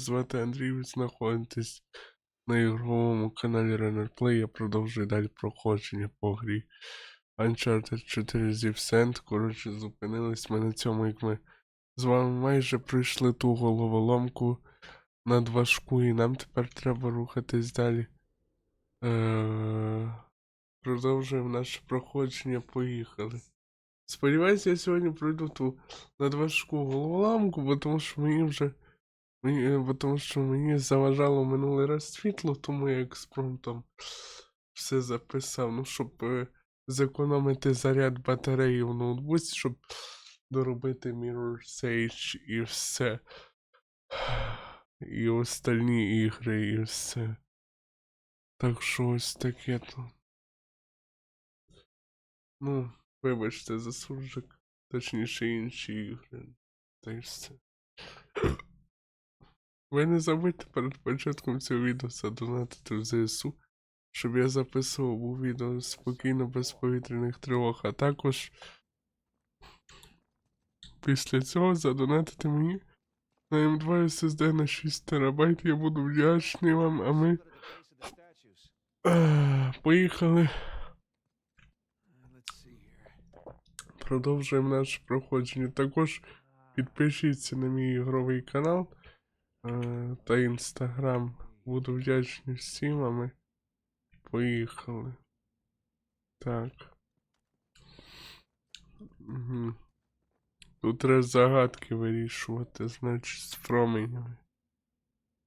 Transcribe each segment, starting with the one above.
звати Андрій, ви знаходитесь на ігровому каналі Runner Play. Я продовжую далі проходження по грі Uncharted 4 Zip Коротше, зупинились ми на цьому, як ми з вами майже пройшли ту головоломку надважку, і нам тепер треба рухатись далі. Е- Продовжуємо наше проходження, поїхали. Сподіваюся, я сьогодні пройду ту надважку головоломку, бо тому що мені вже. Бо тому що мені заважало минулий раз світло, тому я експромтом все записав. Ну, щоб е, зекономити заряд батареї в ноутбуці, щоб доробити Mirror's Edge і все. І остальні ігри, і все. Так що ось таке то. Ну, вибачте за суржик. Точніше інші ігри. Та й все. Ви не забудьте перед початком цього відео задонатити в ЗСУ, щоб я записував у відео спокійно без повітряних тривог, а також після цього задонатити мені на М2 SSD на 6 ТБ. Я буду вдячний вам, а ми поїхали. Продовжуємо наше проходження. Також підпишіться на мій ігровий канал та інстаграм. Буду вдячний всім, а ми поїхали. Так. Угу. Тут треба загадки вирішувати, значить, з променями.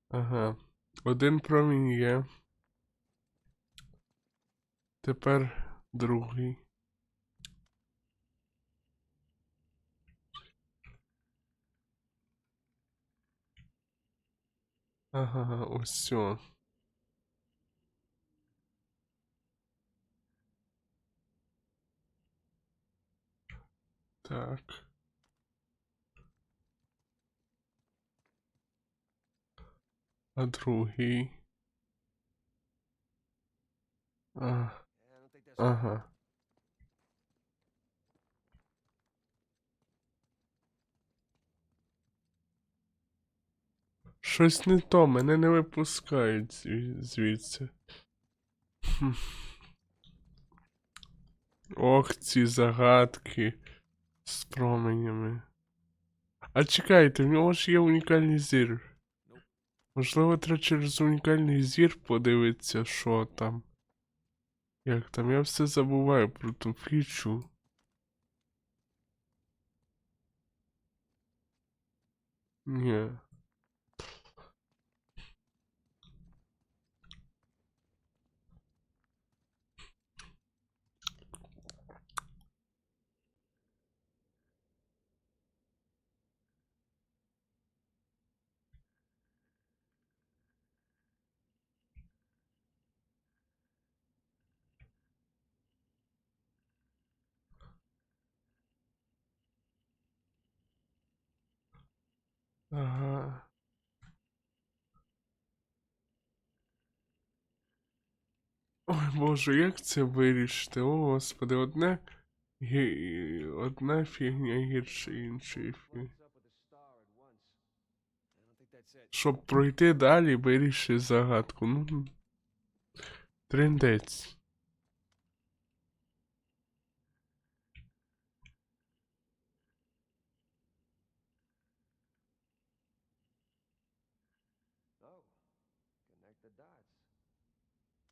Ага. Один промінь є. Тепер другий. Ага, ось все. Так. А другий. А, ага. Щось не то, мене не випускають зві- звідси. Ох, ці загадки з променями. А чекайте, в нього ж є унікальний зір. Можливо, треба через унікальний зір подивитися, що там. Як там, я все забуваю про ту фічу. Ні. Ага. Ой Боже, як це вирішити? О, господи, одне. гі- Одна фігня гірше іншої фігні. Щоб пройти далі, виріши загадку. Ну. Трендець.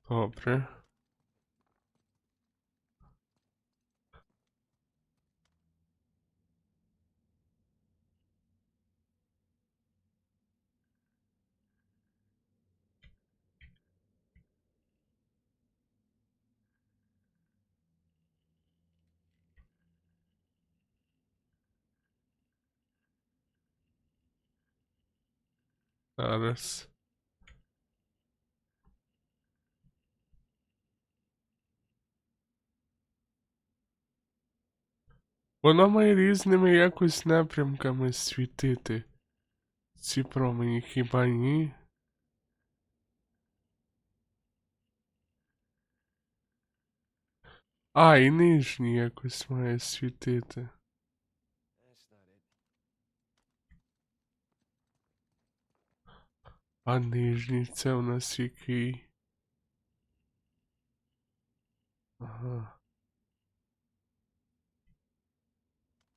Добре. Зараз. Воно має різними якось напрямками світити. Ці промені хіба ні? А, і нижній якось має світити. А нижній це у нас який? Ага.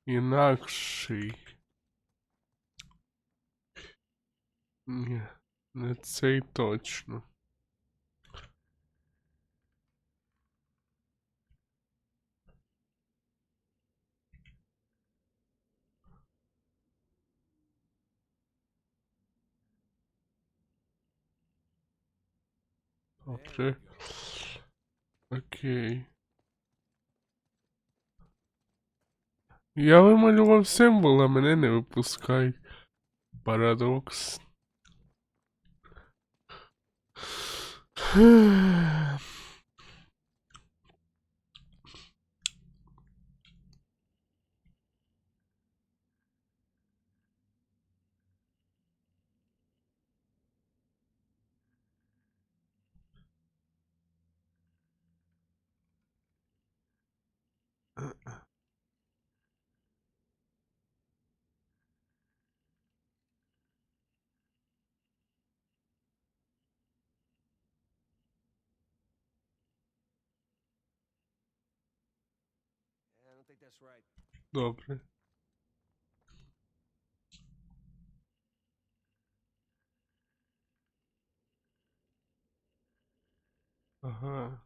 Інакший. Ні, не цей точно. Добре. Окей. Я вималював символ, а мене не випускають. Парадокс. think that's right. Добре. Ага.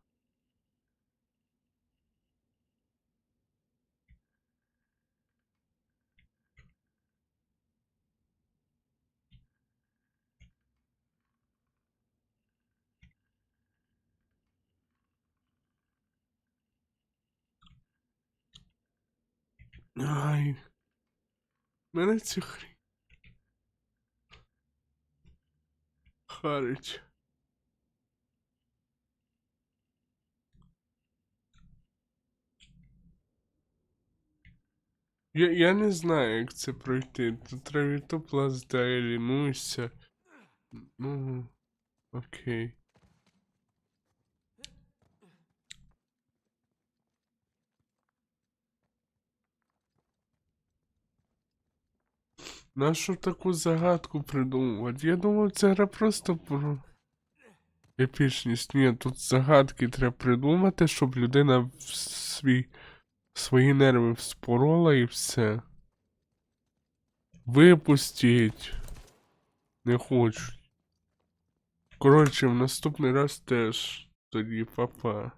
Ай. Мене ця хрінь. Харич. Я, я не знаю, як це пройти. Тут треба то плазда, лінуйся. Ну, окей. Нащо таку загадку придумувати? Я думав, це гра просто про епічність. Ні, тут загадки треба придумати, щоб людина в свій, свої нерви вспорола і все. Випустіть. Не хочу. Коротше, в наступний раз теж тоді папа.